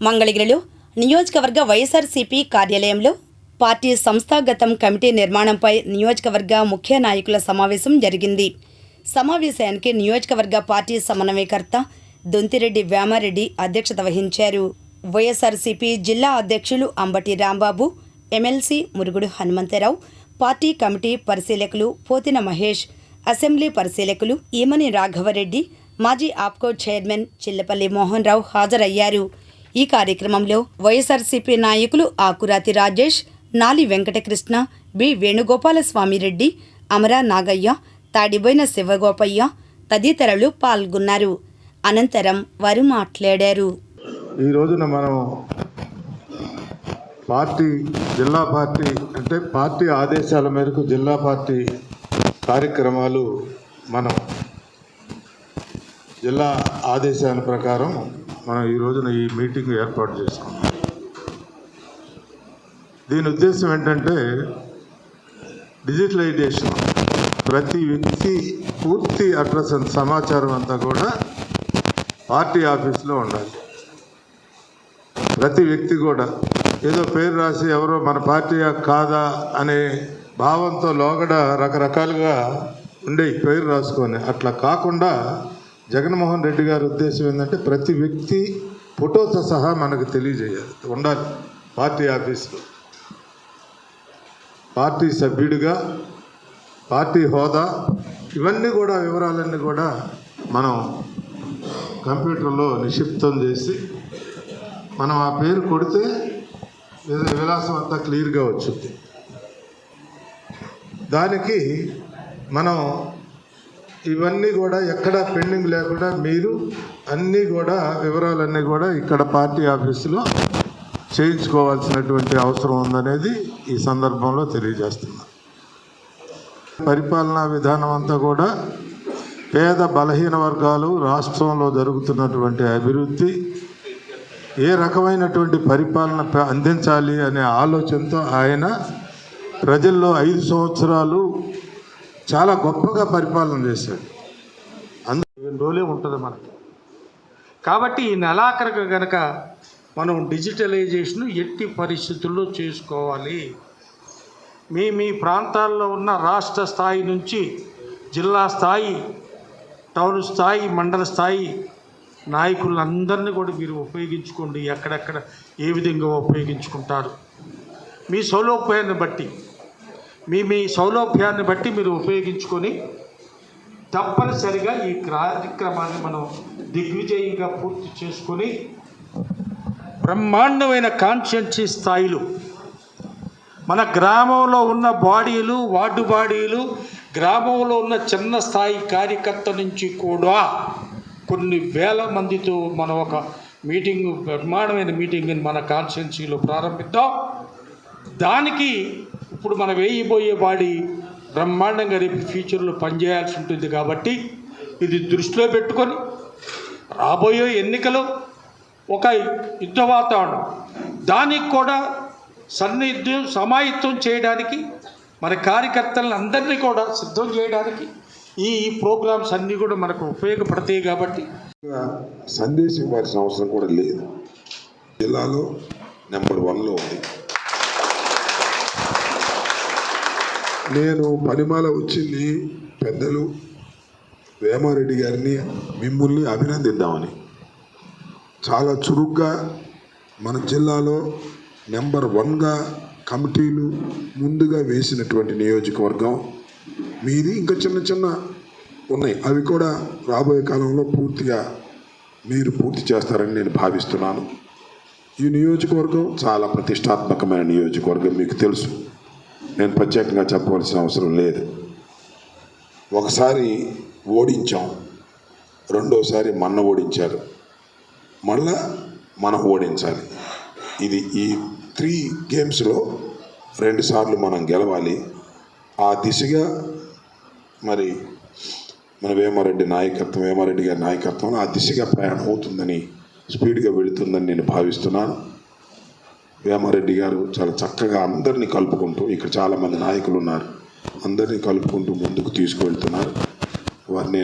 మంగళగిరిలో నియోజకవర్గ వైఎస్ఆర్సీపీ కార్యాలయంలో పార్టీ సంస్థాగతం కమిటీ నిర్మాణంపై నియోజకవర్గ ముఖ్య నాయకుల సమావేశం జరిగింది. సమావేశానికి నియోజకవర్గ పార్టీ సమన్వయకర్త దొంతిరెడ్డి వేమారెడ్డి అధ్యక్షత వహించారు. వైఎస్ఆర్సీపీ జిల్లా అధ్యక్షులు Ambati Rambabu MLC Murugudu Hanumantharao party committee పరిశీలకులు పోతిన మహేష్ అసెంబ్లీ పరిశీలకులు ఈమని రాఘవరెడ్డి మాజీ ఆప్కో చైర్మన్ చిల్లపల్లి మోహన్ రావు హాజరయ్యారు. ఈ కార్యక్రమంలో వైఎస్ఆర్సీపీ నాయకులు ఆకురాతి రాజేష్ నాలి వెంకటకృష్ణ బి వేణుగోపాలస్వామిరెడ్డి అమరా నాగయ్య తాడిబోయిన శివగోపయ్య తదితరులు పాల్గొన్నారు. అనంతరం వారు మాట్లాడారు. ఈ రోజున మనం పార్టీ జిల్లా పార్టీ అంటే పార్టీ ఆదేశాల మేరకు జిల్లా పార్టీ కార్యక్రమాలు మనం జిల్లా ఆదేశాల ప్రకారం మనం ఈ రోజున ఈ మీటింగ్ ఏర్పాటు చేసుకున్నాం. దీని ఉద్దేశం ఏంటంటే డిజిటలైజేషన్. ప్రతి వ్యక్తి పూర్తి అడ్రస్ అంత సమాచారం అంతా కూడా పార్టీ ఆఫీస్లో ఉండాలి. ప్రతి వ్యక్తి కూడా ఏదో పేరు రాసి ఎవరో మన పార్టీ కాదా అనే భావంతో లోగడ రకరకాలుగా ఉండే పేరు రాసుకొని అట్లా కాకుండా జగన్మోహన్ రెడ్డి గారి ఉద్దేశం ఏంటంటే ప్రతి వ్యక్తి ఫోటోతో సహా మనకు తెలియజేయాలి. ఉండాలి. పార్టీ ఆఫీసులో. పార్టీ సభ్యుడిగా పార్టీ హోదా ఇవన్నీ కూడా వివరాలన్నీ కూడా మనం కంప్యూటర్లో నిక్షిప్తం చేసి మనం ఆ పేరు కొడితే విలాసం అంతా క్లియర్గా వచ్చింది. దానికి మనం ఇవన్నీ కూడా ఎక్కడ పెండింగ్ లేకుండా మీరు అన్నీ కూడా వివరాలన్నీ కూడా ఇక్కడ పార్టీ ఆఫీసులో చేయించుకోవాల్సినటువంటి అవసరం ఉందనేది ఈ సందర్భంలో తెలియజేస్తున్నా. పరిపాలనా విధానం అంతా కూడా పేద బలహీన వర్గాలు రాష్ట్రంలో జరుగుతున్నటువంటి అభివృద్ధి ఏ రకమైనటువంటి పరిపాలన అందించాలి అనే ఆలోచనతో ఆయన ప్రజల్లో ఐదు సంవత్సరాలు చాలా గొప్పగా పరిపాలన చేశాడు. అందులో రోజులే ఉంటుంది మనకి. కాబట్టి ఈ నెలాఖరుకు కనుక మనం డిజిటలైజేషన్ ఎట్టి పరిస్థితుల్లో చేసుకోవాలి? మీ మీ ప్రాంతాల్లో ఉన్న రాష్ట్ర స్థాయి నుంచి జిల్లా స్థాయి టౌన్ స్థాయి మండల స్థాయి నాయకులందరినీ కూడా మీరు ఉపయోగించుకోండి. ఎక్కడెక్కడ ఏ విధంగా ఉపయోగించుకుంటారు? మీ సౌలభ్యాన్ని బట్టి. మీ మీ సౌలభ్యాన్ని బట్టి మీరు ఉపయోగించుకొని తప్పనిసరిగా ఈ కార్యక్రమాన్ని మనం దిగ్విజయంగా పూర్తి చేసుకొని బ్రహ్మాండమైన కాన్షియన్సీ స్థాయిలు మన గ్రామంలో ఉన్న బాడీలు వార్డు బాడీలు గ్రామంలో ఉన్న చిన్న స్థాయి కార్యకర్త నుంచి కూడా కొన్ని వేల మందితో మనం ఒక మీటింగ్ బ్రహ్మాండమైన మీటింగ్ని మన కాన్స్టిట్యున్సీలో ప్రారంభిద్దాం. దానికి ఇప్పుడు మనం వేయబోయే బాడీ బ్రహ్మాండంగా రేపు ఫ్యూచర్లో పనిచేయాల్సి ఉంటుంది కాబట్టి ఇది దృష్టిలో పెట్టుకొని రాబోయే ఎన్నికలు ఒక యుద్ధ వాతావరణం. దానికి కూడా సన్నిధ్యం సమాయత్తం చేయడానికి మన కార్యకర్తలను అందరినీ కూడా సిద్ధం చేయడానికి ఈ ఈ ప్రోగ్రామ్స్ అన్నీ కూడా మనకు ఉపయోగపడతాయి కాబట్టి. సందేశం ఇవ్వాల్సిన అవసరం కూడా లేదు. జిల్లాలో నెంబర్ వన్లో ఉంది. నేను పనిమాల వచ్చింది పెద్దలు వేమారెడ్డి గారిని మిమ్మల్ని అభినందిద్దామని. చాలా చురుగ్గా మన జిల్లాలో నెంబర్ వన్గా కమిటీలు ముందుగా వేసినటువంటి నియోజకవర్గం. మీది ఇంకా చిన్న చిన్న ఉన్నాయి. అవి కూడా రాబోయే కాలంలో పూర్తిగా మీరు పూర్తి చేస్తారని నేను భావిస్తున్నాను. ఈ నియోజకవర్గం చాలా ప్రతిష్టాత్మకమైన నియోజకవర్గం మీకు తెలుసు. నేను ప్రత్యేకంగా చెప్పవలసిన అవసరం లేదు. ఒకసారి ఓడించాం. రెండోసారి మన్న ఓడించారు. మళ్ళా మనం ఓడించాలి. ఇది ఈ త్రీ గేమ్స్లో రెండుసార్లు మనం గెలవాలి. ఆ దిశగా మరి మన వేమారెడ్డి నాయకత్వం వేమారెడ్డి గారి నాయకత్వం ఆ దిశగా ప్రయాణం అవుతుందని స్పీడ్గా వెళుతుందని నేను భావిస్తున్నాను. వేమారెడ్డి గారు చాలా చక్కగా అందరినీ కలుపుకుంటూ ఇక్కడ చాలామంది నాయకులు ఉన్నారు. అందరినీ కలుపుకుంటూ ముందుకు తీసుకువెళ్తున్నారు. వారిని